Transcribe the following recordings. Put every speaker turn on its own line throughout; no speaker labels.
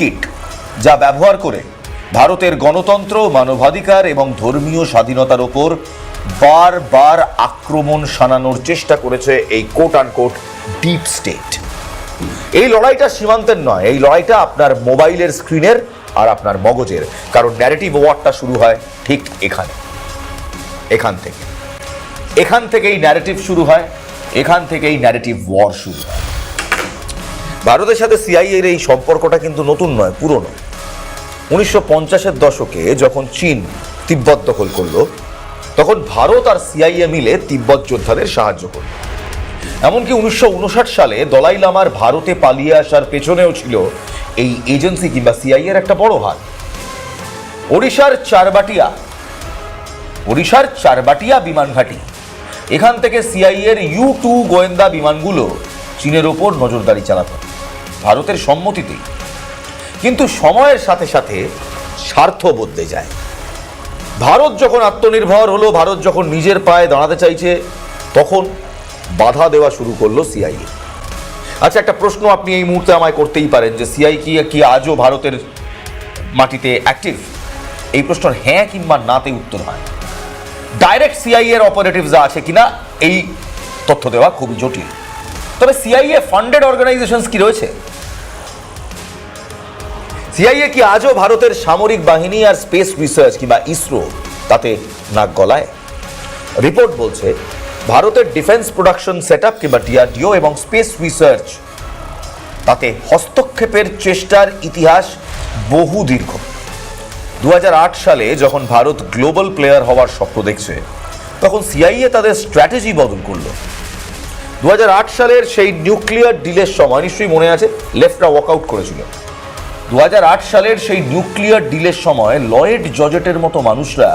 Kit, যা ব্যবহার করে ভারতের গণতন্ত্র, মানবাধিকার এবং ধর্মীয় স্বাধীনতার ওপর বারবার আক্রমণ শানানোর চেষ্টা করেছে এই কোট আনকোট ডিপ স্টেট এই লড়াইটা সীমান্তের নয়, এই লড়াইটা আপনার মোবাইলের স্ক্রিনের আর আপনার মগজের, কারণ ন্যারেটিভ ওয়ারটা শুরু হয় ঠিক এখানে, এখান থেকে। এখান থেকেই ন্যারেটিভ শুরু হয়, এখান থেকেই ন্যারেটিভ ওয়ার শুরু হয়। ভারতের সাথে সিআইএর এই সম্পর্কটা কিন্তু নতুন নয়, পুরনো। উনিশশো পঞ্চাশের দশকে যখন চীন তিব্বত দখল করল, তখন ভারত আর সিআইএ মিলে তিব্বত যোদ্ধাদের সাহায্য করল। এমনকি উনিশশো উনষাট সালে দলাই লামার ভারতে পালিয়ে আসার পেছনেও ছিল এই এজেন্সি কিংবা সিআইএর একটা বড় হাত। ওড়িশার চারবাটিয়া ওড়িশার চারবাটিয়া বিমান ঘাঁটি। এখান থেকে সিআইএর ইউ টু গোয়েন্দা বিমানগুলো চীনের ওপর নজরদারি চালাত। ভারতের সম্মতিতেই। কিন্তু সময়ের সাথে সাথে স্বার্থ বদলে যায়। ভারত যখন আত্মনির্ভর হলো, ভারত যখন নিজের পায়ে দাঁড়াতে চাইছে, তখন বাধা দেওয়া শুরু করল সিআইএ। আচ্ছা একটা প্রশ্ন আপনি এই মুহূর্তে আমায় করতেই পারেন যে সিআই কি কি আজও ভারতের মাটিতে অ্যাক্টিভ এই প্রশ্নের হ্যাঁ কিংবা নাতে উত্তর হয়। ডাইরেক্ট সিআইএ এর অপারেটিভস আছে কিনা, এই তথ্য দেওয়া খুবই জটিল। তবে সিআইএ ফান্ডেড অর্গানাইজেশনস কি রয়েছে? সিআইএ কি আজও ভারতের সামরিক বাহিনী আর স্পেস রিসার্চ কিংবা ইসরো তাতে নাক গলায়? রিপোর্ট বলছে, ভারতের ডিফেন্স প্রোডাকশন সেট আপ কিংবা ডিআরডিও এবং স্পেস রিসার্চ তাতে হস্তক্ষেপের চেষ্টার ইতিহাস বহু দীর্ঘ। দু হাজার আট সালে যখন ভারত গ্লোবাল প্লেয়ার হওয়ার স্বপ্ন দেখছে, তখন সিআইএ তাদের স্ট্র্যাটেজি বদল করল। দু সালের সেই নিউক্লিয়ার ডিলের সময় নিশ্চয়ই মনে আছে, লেফটরা ওয়াকআউট করেছিল। দু হাজার আট সালের সেই নিউক্লিয়ার ডিলের সময় লয়েড জজেটের মতো মানুষরা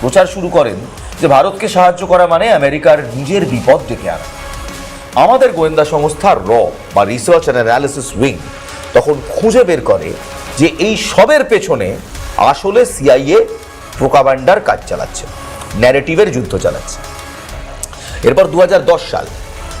প্রচার শুরু করেন যে ভারতকে সাহায্য করা মানে আমেরিকার নিজের বিপদ ডেকে আনা। আমাদের গোয়েন্দা সংস্থা র বা রিসার্চ অ্যান্ড অ্যানালিসিস উইং তখন খুঁজে বের করে যে এই সবের পেছনে আসলে সিআইএ প্রোকাবান্ডার কাজ চালাচ্ছে ন্যারেটিভের যুদ্ধ চালাচ্ছে। এরপর দু হাজার দশ সাল